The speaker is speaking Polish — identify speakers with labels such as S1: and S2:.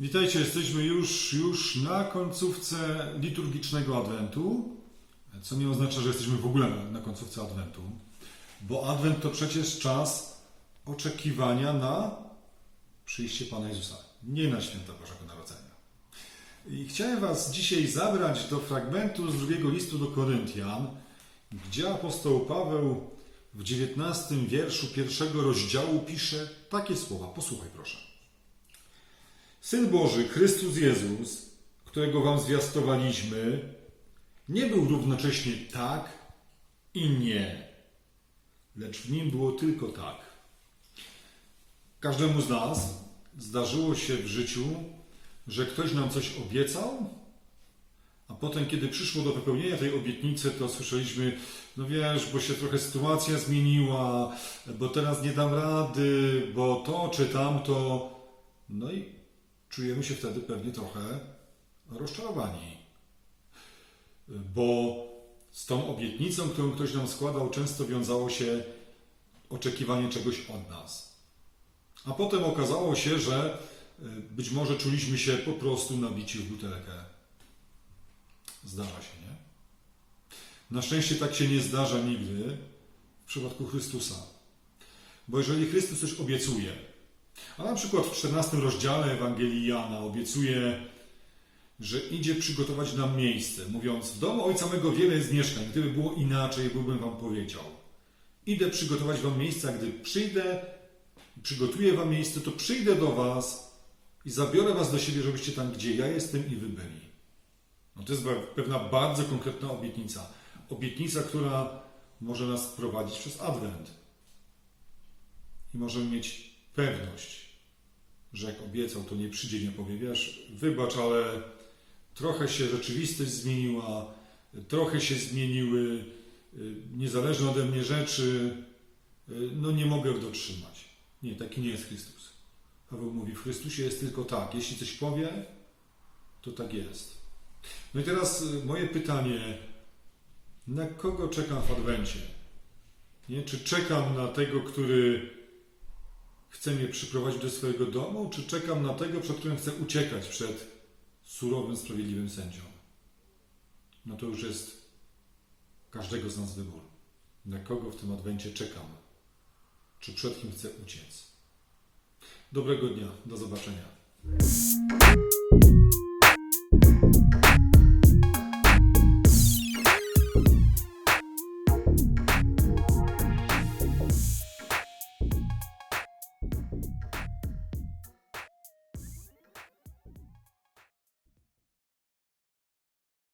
S1: Witajcie, jesteśmy już, już na końcówce liturgicznego Adwentu, co nie oznacza, że jesteśmy w ogóle na, końcówce Adwentu, bo Adwent to przecież czas oczekiwania na przyjście Pana Jezusa, nie na święta Bożego Narodzenia. I chciałem Was dzisiaj zabrać do fragmentu z drugiego listu do Koryntian, gdzie apostoł Paweł w dziewiętnastym wierszu pierwszego rozdziału pisze takie słowa. Posłuchaj proszę. Syn Boży, Chrystus Jezus, którego Wam zwiastowaliśmy, nie był równocześnie tak i nie, lecz w nim było tylko tak. Każdemu z nas zdarzyło się w życiu, że ktoś nam coś obiecał, a potem, kiedy przyszło do wypełnienia tej obietnicy, to słyszeliśmy, no wiesz, bo się trochę sytuacja zmieniła, bo teraz nie dam rady, bo to czy tamto. No i czujemy się wtedy pewnie trochę rozczarowani. Bo z tą obietnicą, którą ktoś nam składał, często wiązało się oczekiwanie czegoś od nas. A potem okazało się, że y, być może czuliśmy się po prostu nabici w butelkę. Zdarza się, nie? Na szczęście tak się nie zdarza nigdy w przypadku Chrystusa. Bo jeżeli Chrystus coś obiecuje, a na przykład w 14 rozdziale Ewangelii Jana obiecuje, że idzie przygotować nam miejsce, mówiąc: W domu Ojca mego wiele jest mieszkań, gdyby było inaczej, byłbym Wam powiedział. Idę przygotować Wam miejsce, a gdy przyjdę, przygotuję Wam miejsce, to przyjdę do Was i zabiorę Was do siebie, żebyście tam, gdzie ja jestem i Wy byli. No to jest pewna bardzo konkretna obietnica. Obietnica, która może nas prowadzić przez Adwent. I możemy mieć pewność, że jak obiecał, to nie przyjdzie, nie powie, wiesz, wybacz, ale trochę się rzeczywistość zmieniła, trochę się zmieniły y, niezależne ode mnie rzeczy, y, no nie mogę dotrzymać. Nie, taki nie jest Chrystus. Paweł mówi, w Chrystusie jest tylko tak, jeśli coś powie, to tak jest. No i teraz y, moje pytanie, na kogo czekam w Adwencie? Nie? Czy czekam na tego, który chce mnie przyprowadzić do swojego domu, czy czekam na tego, przed którym chcę uciekać przed surowym, sprawiedliwym sędzią? No to już jest każdego z nas wybór. Na kogo w tym Adwencie czekam? Czy przed kim chcę uciec? Dobrego dnia, do zobaczenia.